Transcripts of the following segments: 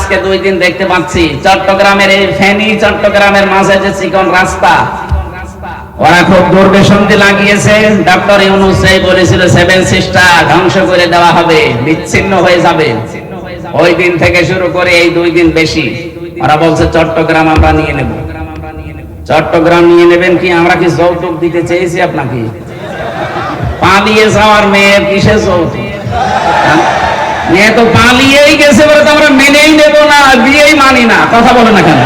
আজকে দুই দিন দেখতে পাচ্ছি চট্টগ্রামের এই ফেনী চট্টগ্রামের মাঝে যে চিকন রাস্তা, ওরা খুব দুর্বেশন্তি লাগিয়েছে। ডক্টর ইউনুস বলেছিল সেভেন সিস্টার ধ্বংস করে দেওয়া হবে, বিচ্ছিন্ন হয়ে যাবে। ওই দিন থেকে শুরু করে এই দুই দিন বেশি, ওরা বলছে, চট্টগ্রাম আমরা নিয়ে নেব। চট্টগ্রাম নিয়ে নেবেন কি? আমরা কি যৌতুক দিতে চেয়েছি আপনাকে? পালিয়ে যাওয়ার মেয়ের কিসে যৌতুক? তো পালিয়েই গেছে বলে তো আমরা মেনেই নেব না, বিয়েই মানি না। কথা বলে না কেন?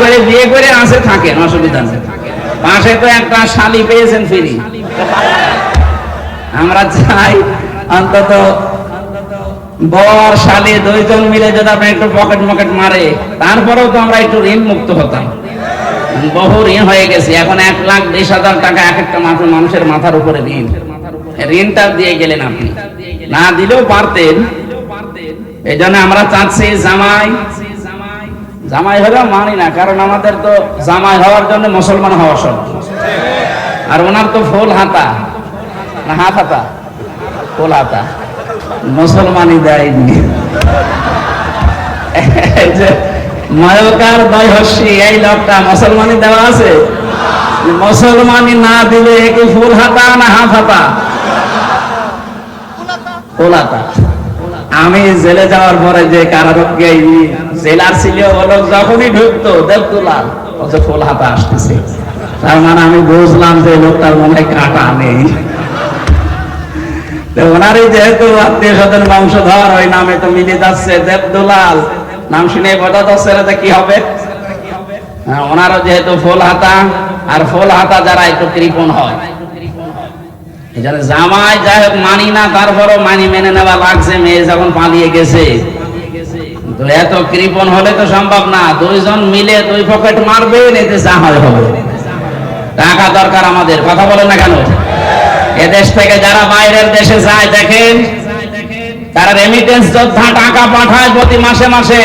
করে বিয়ে করে আসে অসুবিধা নেই। পাশে তো একটা শালি পেয়েছেন ফিরি। আমরা চাই অন্তত বর, শালি দুইজন মিলে যদি আপনি একটু পকেট মকেট মারে, তারপরেও তো আমরা একটু ঋণ মুক্ত হতাম। বহু ঋণ হয়ে গেছে। এখন এক লাখ বিশ হাজার টাকা এক একটা মাত্র মানুষের মাথার উপরে ঋণ। ঋণটা দিয়ে গেলেন আপনি। না দিলেও পারতেন। এই জন্য আমরা চাচ্ছি জামাই। জামাই হলেও মানি না, কারণ আমাদের তো জামাই হওয়ার জন্য মুসলমান হওয়া সব আর ওনার তো ফুল হাতা। হাত হাতা। ফুল হাতা। মুসলমানই দেয়নি। ময়কার দয়হস্যি এই লোকটা মুসলমানই দেওয়া আছে। মুসলমানই না দিলে কি ফুল হাতা না হাত হাতা। আমি জেলে যাওয়ার পরে যে কারারক্ষে জেলার ছিল যখনই ঢুকতো ও যে ফুল হাতা আসতেছে। তার মানে আমি বুঝলাম যে লোকটার মনে কাটা নেই। ওনারই যেহেতু আত্মীয় স্বজন বংশধর ওই নামে তো মিলে যাচ্ছে দেবদুলাল। নাম শুনে বোঝা কি হবে? হ্যাঁ, ওনারও যেহেতু ফুল হাতা আর ফুল হাতা যারা একটু কৃপণ হয়। জন্য জামাই যাই হোক, মানি না, তারপরও মানি মেনে নেওয়া লাগছে, মেয়ে যখন পালিয়ে গেছে। এত কৃপণ হলে তো সম্ভব না, দুইজন মিলে দুই পকেট মারবে যা হয় হবে। টাকা দরকার আমাদের, কথা বলে না কেন? এদেশ থেকে যারা বাইরের দেশে যায়, দেখেন, তারা রেমিটেন্স যোদ্ধা টাকা পাঠায় প্রতি মাসে মাসে,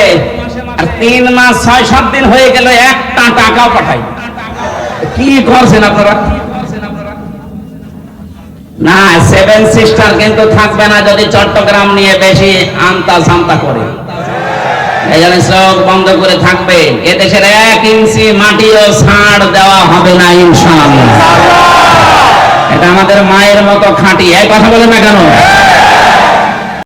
আর তিন মাস, ছয়, সাত দিন হয়ে গেল, একটা টাকাও পাঠায়। কি করছেন আপনারা? না সেভেন সিস্টার কিন্তু থাকবে না যদি চট্টগ্রাম নিয়ে বেশি আমতা সামতা করে। এই জন্য চোখ বন্ধ করে থাকবে। এদেশের এক ইঞ্চি মাটিও ছাড় দেওয়া হবে না, ইনশাআল্লাহ। এটা আমাদের মায়ের মতো খাঁটি। এই কথা বলে না কেন?